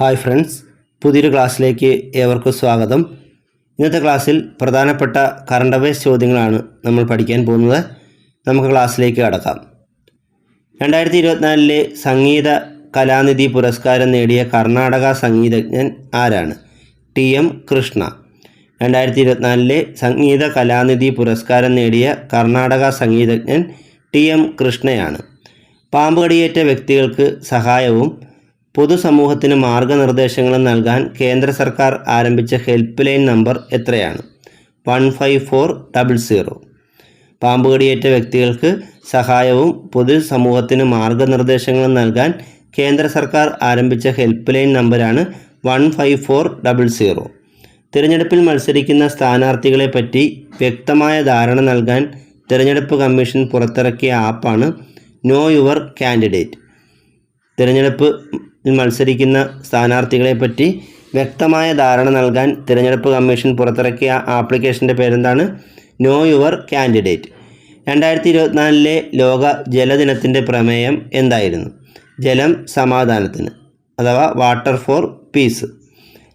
Hi friends പുതിയൊരു ക്ലാസ്സിലേക്ക് ഏവർക്കും സ്വാഗതം. ഇന്നത്തെ ക്ലാസ്സിൽ പ്രധാനപ്പെട്ട കറണ്ട് അഫയേഴ്സ് ചോദ്യങ്ങളാണ് നമ്മൾ പഠിക്കാൻ പോകുന്നത്. നമുക്ക് ക്ലാസ്സിലേക്ക് കടക്കാം. രണ്ടായിരത്തി ഇരുപത്തിനാലിലെ സംഗീത കലാനിധി പുരസ്കാരം നേടിയ കർണാടക സംഗീതജ്ഞൻ ആരാണ്? T M Krishna. രണ്ടായിരത്തി ഇരുപത്തിനാലിലെ സംഗീത കലാനിധി പുരസ്കാരം നേടിയ കർണാടക സംഗീതജ്ഞൻ ടി എം കൃഷ്ണയാണ്. പാമ്പ് കടിയേറ്റ വ്യക്തികൾക്ക് സഹായവും പൊതുസമൂഹത്തിന് മാർഗനിർദ്ദേശങ്ങളും നൽകാൻ കേന്ദ്ര സർക്കാർ ആരംഭിച്ച ഹെൽപ്പ് ലൈൻ നമ്പർ എത്രയാണ്? One five four double zero. പാമ്പുകടിയേറ്റ വ്യക്തികൾക്ക് സഹായവും പൊതുസമൂഹത്തിന് മാർഗനിർദ്ദേശങ്ങളും നൽകാൻ കേന്ദ്ര സർക്കാർ ആരംഭിച്ച ഹെൽപ്പ് ലൈൻ നമ്പറാണ് one five four double zero. തിരഞ്ഞെടുപ്പിൽ മത്സരിക്കുന്ന സ്ഥാനാർത്ഥികളെ പറ്റി വ്യക്തമായ ധാരണ നൽകാൻ തിരഞ്ഞെടുപ്പ് കമ്മീഷൻ പുറത്തിറക്കിയ ആപ്പാണ് നോ യുവർ കാൻഡിഡേറ്റ്. തിരഞ്ഞെടുപ്പ് മത്സരിക്കുന്ന സ്ഥാനാർത്ഥികളെ പറ്റി വ്യക്തമായ ധാരണ നൽകാൻ തിരഞ്ഞെടുപ്പ് കമ്മീഷൻ പുറത്തിറക്കിയ ആപ്ലിക്കേഷന്റെ പേരെന്താണ്? നോ യുവർ കാൻഡിഡേറ്റ് രണ്ടായിരത്തി ഇരുപത്തിനാലിലെ ലോക ജലദിനത്തിന്റെ പ്രമേയം എന്തായിരുന്നു? ജലം സമാധാനത്തിന് അഥവാ വാട്ടർ ഫോർ പീസ്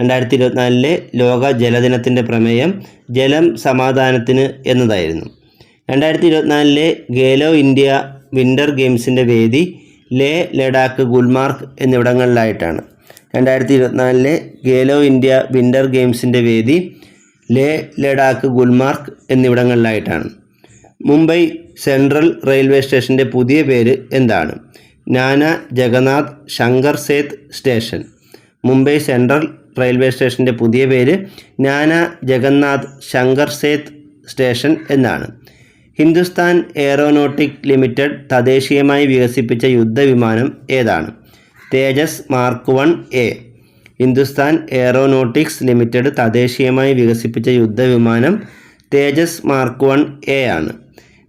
രണ്ടായിരത്തി ഇരുപത്തിനാലിലെ ലോക ജലദിനത്തിന്റെ പ്രമേയം ജലം സമാധാനത്തിന് എന്നതായിരുന്നു. രണ്ടായിരത്തി ഇരുപത്തിനാലിലെ ഗേലോ ഇന്ത്യ വിന്റർ ഗെയിംസിന്റെ വേദി ലേ ലഡാക്ക് ഗുൽമാർഗ് എന്നിവിടങ്ങളിലായിട്ടാണ്. രണ്ടായിരത്തി ഇരുപത്തിനാലിലെ ഗേലോ ഇന്ത്യ വിന്റർ ഗെയിംസിന്റെ വേദി ലേ ലഡാക്ക് ഗുൽമാർഗ് എന്നിവിടങ്ങളിലായിട്ടാണ്. മുംബൈ സെൻട്രൽ റെയിൽവേ സ്റ്റേഷന്റെ പുതിയ പേര് എന്താണ്? Nana Jagannath Shankar Seth station. Mumbai central railway സ്റ്റേഷന്റെ പുതിയ പേര് നാന ജഗന്നാഥ് ശങ്കർ സേത്ത് സ്റ്റേഷൻ എന്നാണ്. ഹിന്ദുസ്ഥാൻ എയറോനോട്ടിക് ലിമിറ്റഡ് തദ്ദേശീയമായി വികസിപ്പിച്ച യുദ്ധവിമാനം ഏതാണ്? Tejas mark one A. Hindustan aeronautics limited തദ്ദേശീയമായി വികസിപ്പിച്ച യുദ്ധവിമാനം തേജസ് മാർക്ക് വൺ എ ആണ്.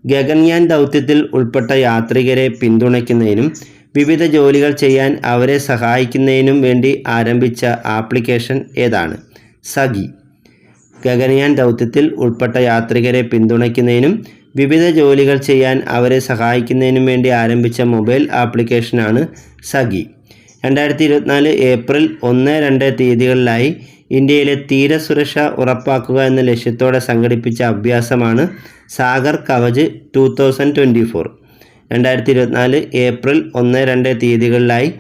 ഗഗൻയാൻ ദൗത്യത്തിൽ ഉൾപ്പെട്ട യാത്രികരെ പിന്തുണയ്ക്കുന്നതിനും വിവിധ ജോലികൾ ചെയ്യാൻ അവരെ സഹായിക്കുന്നതിനും വേണ്ടി ആരംഭിച്ച ആപ്ലിക്കേഷൻ ഏതാണ്? സഖി. ഗഗൻയാൻ ദൗത്യത്തിൽ ഉൾപ്പെട്ട യാത്രികരെ പിന്തുണയ്ക്കുന്നതിനും വിവിധ ജോലികൾ ചെയ്യാൻ അവരെ സഹായിക്കുന്നതിനും വേണ്ടി ആരംഭിച്ച മൊബൈൽ ആപ്ലിക്കേഷനാണ് സഖി രണ്ടായിരത്തി ഇരുപത്തിനാല് ഏപ്രിൽ ഒന്ന് രണ്ട് തീയതികളിലായി ഇന്ത്യയിലെ തീരസുരക്ഷ ഉറപ്പാക്കുക എന്ന ലക്ഷ്യത്തോടെ സംഘടിപ്പിച്ച അഭ്യാസമാണ് Sagar Kavach two thousand twenty four. രണ്ടായിരത്തി ഇരുപത്തിനാല് ഏപ്രിൽ ഒന്ന് രണ്ട് തീയതികളിലായി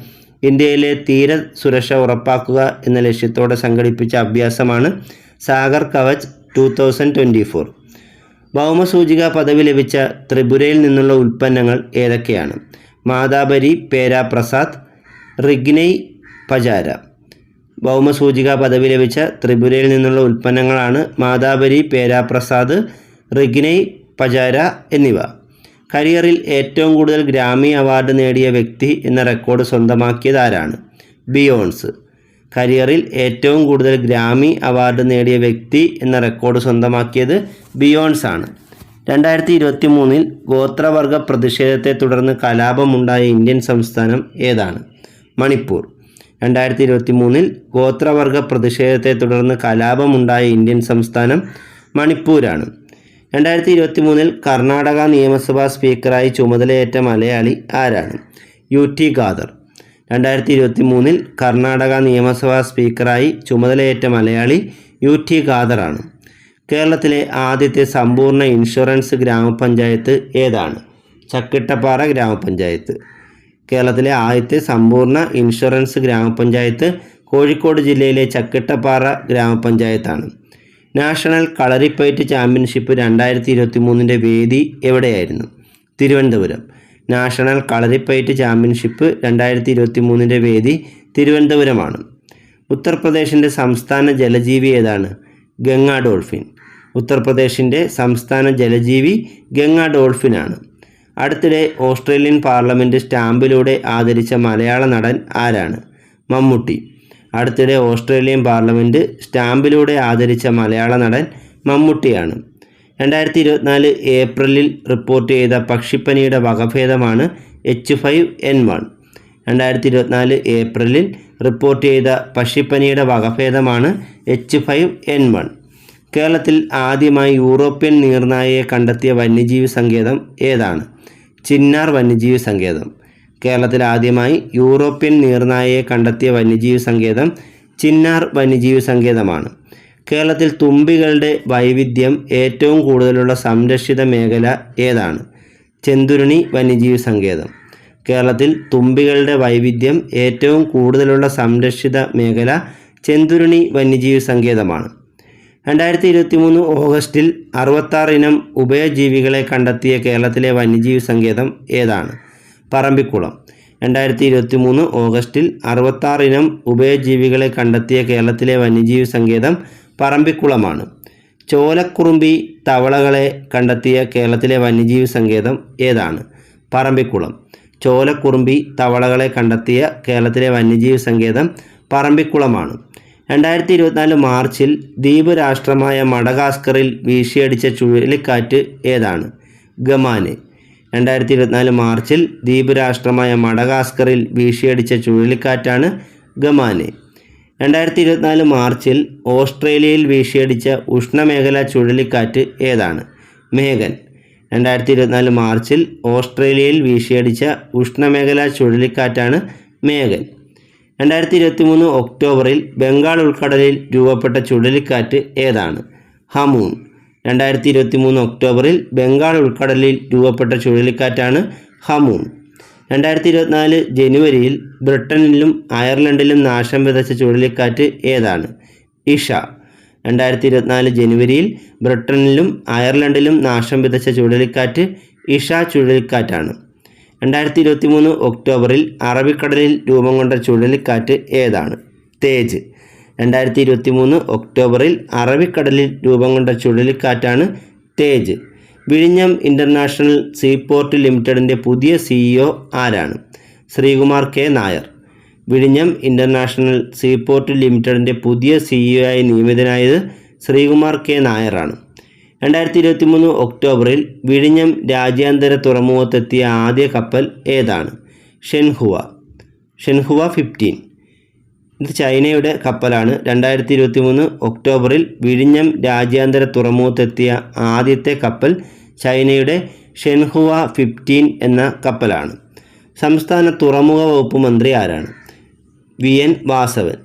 ഇന്ത്യയിലെ തീര സുരക്ഷ ഉറപ്പാക്കുക എന്ന ലക്ഷ്യത്തോടെ സംഘടിപ്പിച്ച അഭ്യാസമാണ് Sagar Kavach two thousand twenty four. ഭൗമസൂചിക പദവി ലഭിച്ച ത്രിപുരയിൽ നിന്നുള്ള ഉൽപ്പന്നങ്ങൾ ഏതൊക്കെയാണ്? മാതാബരി പേര പ്രസാദ് റിഗ്നൈ പജാര. ഭൗമസൂചിക പദവി ലഭിച്ച ത്രിപുരയിൽ നിന്നുള്ള ഉൽപ്പന്നങ്ങളാണ് മാതാബരി പേര പ്രസാദ് റിഗ്നൈ പജാര എന്നിവ. കരിയറിൽ ഏറ്റവും കൂടുതൽ ഗ്രാമി അവാർഡ് നേടിയ വ്യക്തി എന്ന റെക്കോർഡ് സ്വന്തമാക്കിയതാരാണ് ബിയോൺസ്. കരിയറിൽ ഏറ്റവും കൂടുതൽ ഗ്രാമി അവാർഡ് നേടിയ വ്യക്തി എന്ന റെക്കോർഡ് സ്വന്തമാക്കിയത് ബിയോൺസ് ആണ് രണ്ടായിരത്തി ഇരുപത്തി മൂന്നിൽ ഗോത്രവർഗ പ്രതിഷേധത്തെ തുടർന്ന് കലാപമുണ്ടായ ഇന്ത്യൻ സംസ്ഥാനം ഏതാണ്? മണിപ്പൂർ. രണ്ടായിരത്തി ഇരുപത്തി മൂന്നിൽ ഗോത്രവർഗ പ്രതിഷേധത്തെ തുടർന്ന് കലാപമുണ്ടായ ഇന്ത്യൻ സംസ്ഥാനം മണിപ്പൂരാണ്. രണ്ടായിരത്തി ഇരുപത്തി മൂന്നിൽ കർണാടക നിയമസഭാ സ്പീക്കറായി ചുമതലയേറ്റ മലയാളി ആരാണ്? U T Khader. രണ്ടായിരത്തി ഇരുപത്തി മൂന്നിൽ കർണാടക നിയമസഭാ സ്പീക്കറായി ചുമതലയേറ്റ മലയാളി യു ടി ഖാദറാണ്. കേരളത്തിലെ ആദ്യത്തെ സമ്പൂർണ ഇൻഷുറൻസ് ഗ്രാമപഞ്ചായത്ത് ഏതാണ്? ചക്കിട്ടപ്പാറ ഗ്രാമപഞ്ചായത്ത്. കേരളത്തിലെ ആദ്യത്തെ സമ്പൂർണ ഇൻഷുറൻസ് ഗ്രാമപഞ്ചായത്ത് കോഴിക്കോട് ജില്ലയിലെ ചക്കിട്ടപ്പാറ ഗ്രാമപഞ്ചായത്താണ്. നാഷണൽ കളറിപ്പയറ്റ് ചാമ്പ്യൻഷിപ്പ് രണ്ടായിരത്തി ഇരുപത്തി മൂന്നിന്റെ വേദി എവിടെയായിരുന്നു? തിരുവനന്തപുരം. നാഷണൽ കളരിപ്പയറ്റ് ചാമ്പ്യൻഷിപ്പ് രണ്ടായിരത്തി ഇരുപത്തി മൂന്നിന്റെ വേദി തിരുവനന്തപുരമാണ്. ഉത്തർപ്രദേശിന്റെ സംസ്ഥാന ജലജീവി ഏതാണ്? ഗംഗ ഡോൾഫിൻ. ഉത്തർപ്രദേശിന്റെ സംസ്ഥാന ജലജീവി ഗംഗ ഡോൾഫിനാണ്. അടുത്തിടെ ഓസ്ട്രേലിയൻ പാർലമെന്റ് സ്റ്റാമ്പിലൂടെ ആദരിച്ച മലയാള നടൻ ആരാണ്? മമ്മൂട്ടി. അടുത്തിടെ ഓസ്ട്രേലിയൻ പാർലമെന്റ് സ്റ്റാമ്പിലൂടെ ആദരിച്ച മലയാള നടൻ മമ്മൂട്ടിയാണ്. രണ്ടായിരത്തി ഇരുപത്തിനാല് ഏപ്രിലിൽ റിപ്പോർട്ട് ചെയ്ത പക്ഷിപ്പനിയുടെ വകഭേദമാണ് എച്ച് ഫൈവ് എൻ വൺ. രണ്ടായിരത്തി ഇരുപത്തിനാല് ഏപ്രിലിൽ റിപ്പോർട്ട് ചെയ്ത പക്ഷിപ്പനിയുടെ വകഭേദമാണ് എച്ച് ഫൈവ് എൻ വൺ. കേരളത്തിൽ ആദ്യമായി യൂറോപ്യൻ നീർനായയെ കണ്ടെത്തിയ വന്യജീവി സങ്കേതം ഏതാണ്? ചിന്നാർ വന്യജീവി സങ്കേതം. കേരളത്തിൽ ആദ്യമായി യൂറോപ്യൻ നീർനായയെ കണ്ടെത്തിയ വന്യജീവി സങ്കേതം ചിന്നാർ വന്യജീവി സങ്കേതമാണ്. കേരളത്തിൽ തുമ്പികളുടെ വൈവിധ്യം ഏറ്റവും കൂടുതലുള്ള സംരക്ഷിത മേഖല ഏതാണ്? ചെന്തുരുണി വന്യജീവി സങ്കേതം. കേരളത്തിൽ തുമ്പികളുടെ വൈവിധ്യം ഏറ്റവും കൂടുതലുള്ള സംരക്ഷിത മേഖല ചെന്തുരുണി വന്യജീവി സങ്കേതമാണ്. രണ്ടായിരത്തി ഇരുപത്തി മൂന്ന് ഓഗസ്റ്റിൽ അറുപത്താറ് ഇനം ഉഭയജീവികളെ കണ്ടെത്തിയ കേരളത്തിലെ വന്യജീവി സങ്കേതം ഏതാണ്? പറമ്പിക്കുളം. രണ്ടായിരത്തി ഇരുപത്തി മൂന്ന് ഓഗസ്റ്റിൽ അറുപത്താറ് ഇനം ഉഭയജീവികളെ കണ്ടെത്തിയ കേരളത്തിലെ വന്യജീവി സങ്കേതം പറമ്പിക്കുളമാണ്. ചോലക്കുറുമ്പി തവളകളെ കണ്ടെത്തിയ കേരളത്തിലെ വന്യജീവി സങ്കേതം ഏതാണ്? പറമ്പിക്കുളം. ചോലക്കുറുമ്പി തവളകളെ കണ്ടെത്തിയ കേരളത്തിലെ വന്യജീവി സങ്കേതം പറമ്പിക്കുളമാണ്. രണ്ടായിരത്തി ഇരുപത്തിനാല് മാർച്ചിൽ ദ്വീപ് രാഷ്ട്രമായ മഡഗാസ്കറിൽ വീശിയടിച്ച ചുഴലിക്കാറ്റ് ഏതാണ്? ഗമാന്. രണ്ടായിരത്തി ഇരുപത്തിനാല് മാർച്ചിൽ ദ്വീപ് രാഷ്ട്രമായ മഡഗാസ്കറിൽ വീശിയടിച്ച ചുഴലിക്കാറ്റാണ് ഗമാന്. രണ്ടായിരത്തി ഇരുപത്തിനാല് മാർച്ചിൽ ഓസ്ട്രേലിയയിൽ വീശിയടിച്ച ഉഷ്ണമേഖലാ ചുഴലിക്കാറ്റ് ഏതാണ്? മേഘൻ. രണ്ടായിരത്തി ഇരുപത്തിനാല് മാർച്ചിൽ ഓസ്ട്രേലിയയിൽ വീശിയടിച്ച ഉഷ്ണമേഖലാ ചുഴലിക്കാറ്റാണ് മേഘൻ. രണ്ടായിരത്തി ഇരുപത്തി മൂന്ന് ഒക്ടോബറിൽ ബംഗാൾ ഉൾക്കടലിൽ രൂപപ്പെട്ട ചുഴലിക്കാറ്റ് ഏതാണ്? ഹമൂൺ. രണ്ടായിരത്തി ഇരുപത്തി മൂന്ന് ഒക്ടോബറിൽ ബംഗാൾ ഉൾക്കടലിൽ രൂപപ്പെട്ട ചുഴലിക്കാറ്റാണ് ഹമൂൺ. രണ്ടായിരത്തി ഇരുപത്തിനാല് ജനുവരിയിൽ ബ്രിട്ടനിലും അയർലൻഡിലും നാശം വിതച്ച ചുഴലിക്കാറ്റ് ഏതാണ്? ഇഷ. രണ്ടായിരത്തി ഇരുപത്തിനാല് ജനുവരിയിൽ ബ്രിട്ടനിലും അയർലൻഡിലും നാശം വിതച്ച ചുഴലിക്കാറ്റ് ഇഷ ചുഴലിക്കാറ്റാണ്. രണ്ടായിരത്തി ഇരുപത്തി മൂന്ന് ഒക്ടോബറിൽ അറബിക്കടലിൽ രൂപം കൊണ്ട ചുഴലിക്കാറ്റ് ഏതാണ്? തേജ്. രണ്ടായിരത്തി ഇരുപത്തി മൂന്ന് ഒക്ടോബറിൽ അറബിക്കടലിൽ രൂപം കൊണ്ട ചുഴലിക്കാറ്റാണ് തേജ്. വിഴിഞ്ഞം ഇന്റർനാഷണൽ സീപോർട്ട് ലിമിറ്റഡിന്റെ പുതിയ സിഇഒ ആരാണ്? ശ്രീകുമാർ കെ. നായർ. വിഴിഞ്ഞം ഇന്റർനാഷണൽ സീപോർട്ട് ലിമിറ്റഡിന്റെ പുതിയ സിഇഒ ആയി നിയമിതനായത് ശ്രീകുമാർ കെ. നായരാണ്. രണ്ടായിരത്തി ഇരുപത്തി മൂന്ന് ഒക്ടോബറിൽ വിഴിഞ്ഞം രാജ്യാന്തര തുറമുഖത്തെത്തിയ ആദ്യ കപ്പൽ ഏതാണ്? ഷെൻഹുവ. ഷെൻഹുവ ഫിഫ്റ്റീൻ ഇത് ചൈനയുടെ കപ്പലാണ്. രണ്ടായിരത്തി ഇരുപത്തി മൂന്ന് ഒക്ടോബറിൽ വിഴിഞ്ഞം രാജ്യാന്തര തുറമുഖത്തെത്തിയ ആദ്യത്തെ കപ്പൽ ചൈനയുടെ ഷെൻഹുവ ഫിഫ്റ്റീൻ എന്ന കപ്പലാണ്. സംസ്ഥാന തുറമുഖ വകുപ്പ് മന്ത്രി ആരാണ്? വി. എൻ. വാസവൻ.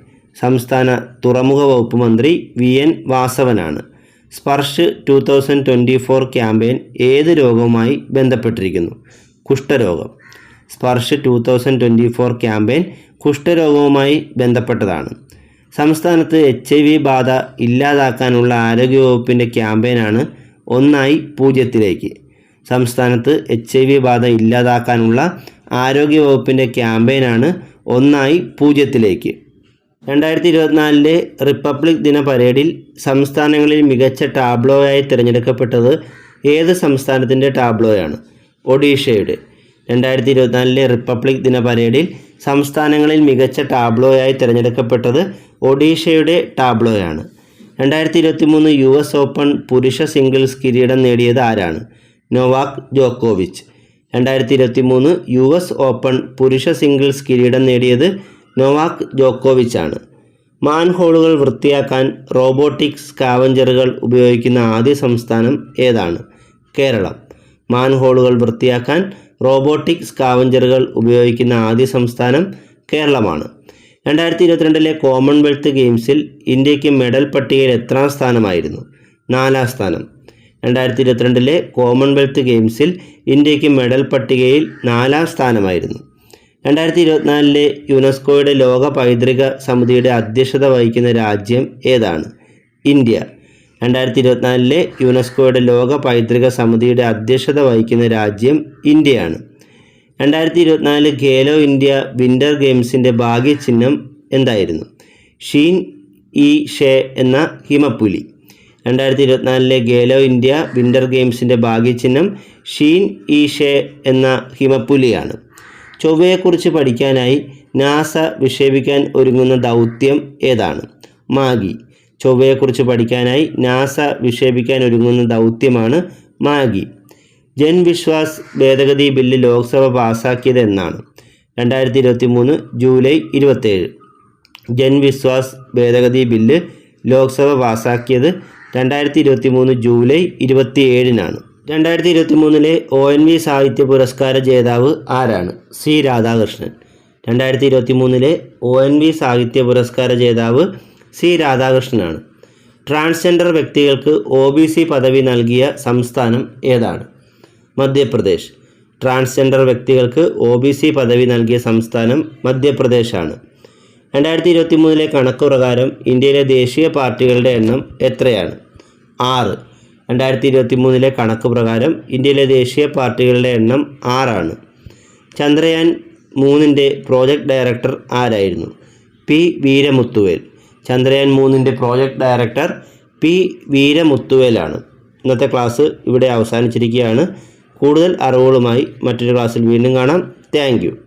സംസ്ഥാന തുറമുഖ വകുപ്പ് മന്ത്രി V. N. വാസവനാണ്. Sparsh two thousand twenty four campaign ഏത് രോഗവുമായി ബന്ധപ്പെട്ടിരിക്കുന്നു? കുഷ്ഠരോഗം. Sparsh two thousand twenty four campaign കുഷ്ഠരോഗവുമായി ബന്ധപ്പെട്ടതാണ്. സംസ്ഥാനത്ത് എച്ച് ഐ വി ബാധ ഇല്ലാതാക്കാനുള്ള ആരോഗ്യവകുപ്പിന്റെ ക്യാമ്പയിനാണ് ഒന്നായി പൂജ്യത്തിലേക്ക്. സംസ്ഥാനത്ത് എച്ച് ഐ വി ബാധ ഇല്ലാതാക്കാനുള്ള ആരോഗ്യവകുപ്പിന്റെ ക്യാമ്പയിനാണ് ഒന്നായി പൂജ്യത്തിലേക്ക്. രണ്ടായിരത്തി ഇരുപത്തിനാലിലെ റിപ്പബ്ലിക് ദിന പരേഡിൽ സംസ്ഥാനങ്ങളിൽ മികച്ച ടാബ്ലോയായി തിരഞ്ഞെടുക്കപ്പെട്ടത് ഏത് സംസ്ഥാനത്തിന്റെ ടാബ്ലോയാണ്? ഒഡീഷയുടെ. രണ്ടായിരത്തി ഇരുപത്തിനാലിലെ റിപ്പബ്ലിക് ദിന പരേഡിൽ സംസ്ഥാനങ്ങളിൽ മികച്ച ടാബ്ലോയായി തിരഞ്ഞെടുക്കപ്പെട്ടത് ഒഡീഷയുടെ ടാബ്ലോയാണ്. രണ്ടായിരത്തി ഇരുപത്തി മൂന്ന് യു എസ് ഓപ്പൺ പുരുഷ സിംഗിൾസ് കിരീടം നേടിയത് ആരാണ്? നൊവാക് ജോക്കോവിച്ച്. രണ്ടായിരത്തി ഇരുപത്തി മൂന്ന് യു എസ് ഓപ്പൺ പുരുഷ സിംഗിൾസ് കിരീടം നേടിയത് നൊവാക് ജോക്കോവിച്ചാണ്. മാൻഹോളുകൾ വൃത്തിയാക്കാൻ റോബോട്ടിക് സ്കാവഞ്ചറുകൾ ഉപയോഗിക്കുന്ന ആദ്യ സംസ്ഥാനം ഏതാണ്? കേരളം. മാൻഹോളുകൾ വൃത്തിയാക്കാൻ റോബോട്ടിക് സ്കാവഞ്ചറുകൾ ഉപയോഗിക്കുന്ന ആദ്യ സംസ്ഥാനം കേരളമാണ്. രണ്ടായിരത്തി ഇരുപത്തിരണ്ടിലെ കോമൺവെൽത്ത് ഗെയിംസിൽ ഇന്ത്യയ്ക്ക് മെഡൽ പട്ടികയിൽ എത്രാം സ്ഥാനമായിരുന്നു? നാലാം സ്ഥാനം. രണ്ടായിരത്തി ഇരുപത്തിരണ്ടിലെ കോമൺവെൽത്ത് ഗെയിംസിൽ ഇന്ത്യയ്ക്ക് മെഡൽ പട്ടികയിൽ നാലാം സ്ഥാനമായിരുന്നു. രണ്ടായിരത്തി ഇരുപത്തിനാലിലെ യുനെസ്കോയുടെ ലോക പൈതൃക സമിതിയുടെ അധ്യക്ഷത വഹിക്കുന്ന രാജ്യം ഏതാണ്? ഇന്ത്യ. രണ്ടായിരത്തി ഇരുപത്തിനാലിലെ യുനെസ്കോയുടെ ലോക പൈതൃക സമിതിയുടെ അധ്യക്ഷത വഹിക്കുന്ന രാജ്യം ഇന്ത്യയാണ്. രണ്ടായിരത്തി ഇരുപത്തിനാല് ഖേലോ ഇന്ത്യ വിന്റർ ഗെയിംസിന്റെ ഭാഗ്യചിഹ്നം എന്തായിരുന്നു? ഷീൻ ഇ ഷേ എന്ന ഹിമപ്പുലി. രണ്ടായിരത്തി ഇരുപത്തിനാലിലെ ഖേലോ ഇന്ത്യ വിന്റർ ഗെയിംസിന്റെ ഭാഗ്യചിഹ്നം ഷീൻ ഇ ഷേ എന്ന ഹിമപ്പുലിയാണ്. ചൊവ്വയെക്കുറിച്ച് പഠിക്കാനായി നാസ വിക്ഷേപിക്കാൻ ഒരുങ്ങുന്ന ദൗത്യം ഏതാണ്? മാഗി. ചൊവ്വയെക്കുറിച്ച് പഠിക്കാനായി നാസ വിക്ഷേപിക്കാൻ ഒരുങ്ങുന്ന ദൗത്യമാണ് മാഗി. ജൻ വിശ്വാസ് ഭേദഗതി ബില്ല് ലോക്സഭ പാസാക്കിയത് എന്നാണ്. രണ്ടായിരത്തി ഇരുപത്തി മൂന്ന് ജൂലൈ ഇരുപത്തേഴ് ജൻ വിശ്വാസ് ഭേദഗതി ബില്ല് ലോക്സഭ പാസാക്കിയത് രണ്ടായിരത്തി ഇരുപത്തി മൂന്ന് ജൂലൈ ഇരുപത്തി ഏഴിനാണ് രണ്ടായിരത്തി ഇരുപത്തി മൂന്നിലെ ഒ എൻ വി സാഹിത്യ പുരസ്കാര ജേതാവ് ആരാണ്? സി രാധാകൃഷ്ണൻ. രണ്ടായിരത്തി ഇരുപത്തി മൂന്നിലെ ഒ എൻ വി സാഹിത്യ പുരസ്കാര ജേതാവ് സി രാധാകൃഷ്ണനാണ്. ട്രാൻസ്ജെൻഡർ വ്യക്തികൾക്ക് ഒ ബി സി പദവി നൽകിയ സംസ്ഥാനം ഏതാണ്? മധ്യപ്രദേശ്. ട്രാൻസ്ജെൻഡർ വ്യക്തികൾക്ക് ഒ ബി സി പദവി നൽകിയ സംസ്ഥാനം മധ്യപ്രദേശാണ്. രണ്ടായിരത്തി ഇരുപത്തി മൂന്നിലെ കണക്ക് പ്രകാരം ഇന്ത്യയിലെ ദേശീയ പാർട്ടികളുടെ എണ്ണം എത്രയാണ്? ആറ്. രണ്ടായിരത്തി ഇരുപത്തി മൂന്നിലെ കണക്ക് പ്രകാരം ഇന്ത്യയിലെ ദേശീയ പാർട്ടികളുടെ എണ്ണം ആറാണ്. ചന്ദ്രയാൻ മൂന്നിന്റെ പ്രോജക്റ്റ് ഡയറക്ടർ ആരായിരുന്നു? പി. വീരമുത്തുവേൽ. ചന്ദ്രയാൻ മൂന്നിന്റെ പ്രോജക്റ്റ് ഡയറക്ടർ പി വീരമുത്തുവേലാണ്. ഇന്നത്തെ ക്ലാസ് ഇവിടെ അവസാനിച്ചിരിക്കുകയാണ്. കൂടുതൽ അറിവുകളുമായി മറ്റൊരു ക്ലാസ്സിൽ വീണ്ടും കാണാം. താങ്ക്